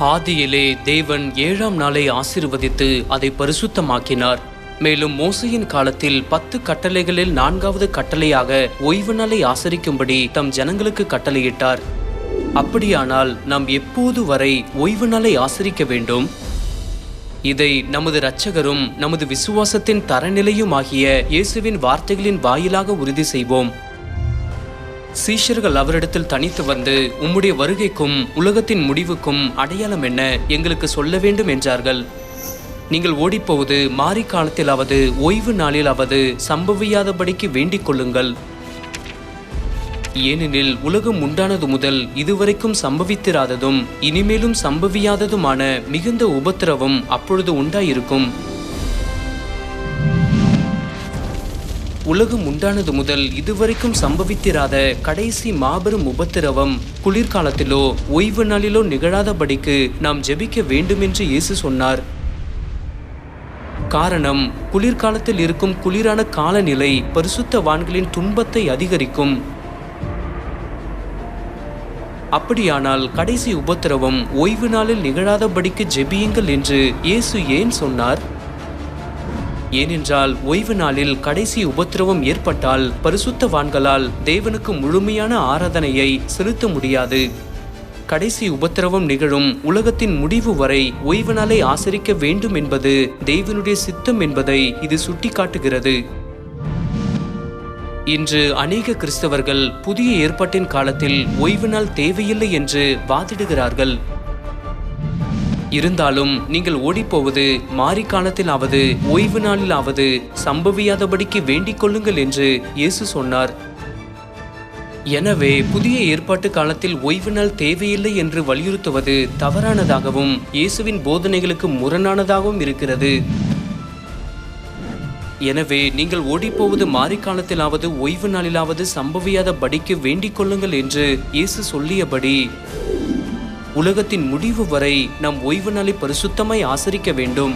ஆதியிலே தேவன் ஏழாம் நாளை ஆசிர்வதித்து அதை பரிசுத்தமாக்கினார். மேலும் மோசையின் காலத்தில் பத்து கட்டளைகளில் நான்காவது கட்டளையாக ஓய்வு நாளை ஆசரிக்கும்படி தம் ஜனங்களுக்கு கட்டளையிட்டார். அப்படியானால் நாம் எப்போது வரை ஓய்வு நாளை ஆசரிக்க வேண்டும்? இதை நமது இரட்சகரும் நமது விசுவாசத்தின் தரநிலையுமாகிய இயேசுவின் வார்த்தைகளின் வாயிலாக உறுதி செய்வோம். சீஷர்கள் அவரிடத்தில் தனித்து வந்து உம்முடைய வருகைக்கும் உலகத்தின் முடிவுக்கும் அடையாளம் என்ன? எங்களுக்கு சொல்ல வேண்டும் என்றார்கள். நீங்கள் ஓடிப்போவது மாறி காலத்திலாவது ஓய்வு நாளிலாவது சம்பவியாதபடிக்கு வேண்டிக் கொள்ளுங்கள். ஏனெனில் உலகம் உண்டானது முதல் இதுவரைக்கும் சம்பவித்திராததும் இனிமேலும் சம்பவியாததுமான மிகுந்த உபத்திரவம் அப்பொழுது உண்டாயிருக்கும். உலகம் உண்டானது முதல் இதுவரைக்கும் சம்பவித்திராத கடைசி மாபெரும் உபத்திரவம் குளிர்காலத்திலோ ஓய்வு நாளிலோ நிகழாதபடிக்கு நாம் ஜெபிக்க வேண்டுமென்று இயேசு சொன்னார். காரணம் குளிர்காலத்தில் இருக்கும் குளிரான காலநிலை பரிசுத்தவான்களின் துன்பத்தை அதிகரிக்கும். அப்படியானால் கடைசி உபத்திரவம் ஓய்வு நாளில் நிகழாதபடிக்கு ஜெபியுங்கள் என்று இயேசு ஏன் சொன்னார்? ஏனென்றால் ஓய்வு நாளில் கடைசி உபத்திரவம் ஏற்பட்டால் பரிசுத்தவான்களால் தேவனுக்கு முழுமையான ஆராதனையை செலுத்த முடியாது. கடைசி உபத்திரவம் நிகழும் உலகத்தின் முடிவு வரை ஓய்வு நாளை ஆசரிக்க வேண்டும் என்பது தெய்வனுடைய சித்தம் என்பதை இது சுட்டிக்காட்டுகிறது. இன்று அநேக கிறிஸ்தவர்கள் புதிய ஏற்பாட்டின் காலத்தில் ஓய்வு நாள் தேவையில்லை என்று வாதிடுகிறார்கள். இருந்தாலும் நீங்கள் ஓடிப்போவது மாறி காலத்திலாவது ஓய்வு நாளிலாவது சம்பவியாதபடிக்கு வேண்டிக் கொள்ளுங்கள் என்று இயேசு சொன்னார். எனவே புதிய ஏற்பாட்டு காலத்தில் ஓய்வு நாள் தேவையில்லை என்று வலியுறுத்துவது தவறானதாகவும் இயேசுவின் போதனைகளுக்கு முரணானதாகவும் இருக்கிறது. எனவே நீங்கள் ஓடிப்போவது மாரிக்காலத்திலாவது ஓய்வு நாளிலாவது சம்பவியாத படிக்கு வேண்டிக் கொள்ளுங்கள் என்று இயேசு சொல்லியபடி உலகத்தின் முடிவு வரை நாம் ஓய்வு நாளை பரிசுத்தமாய் ஆசரிக்க வேண்டும்.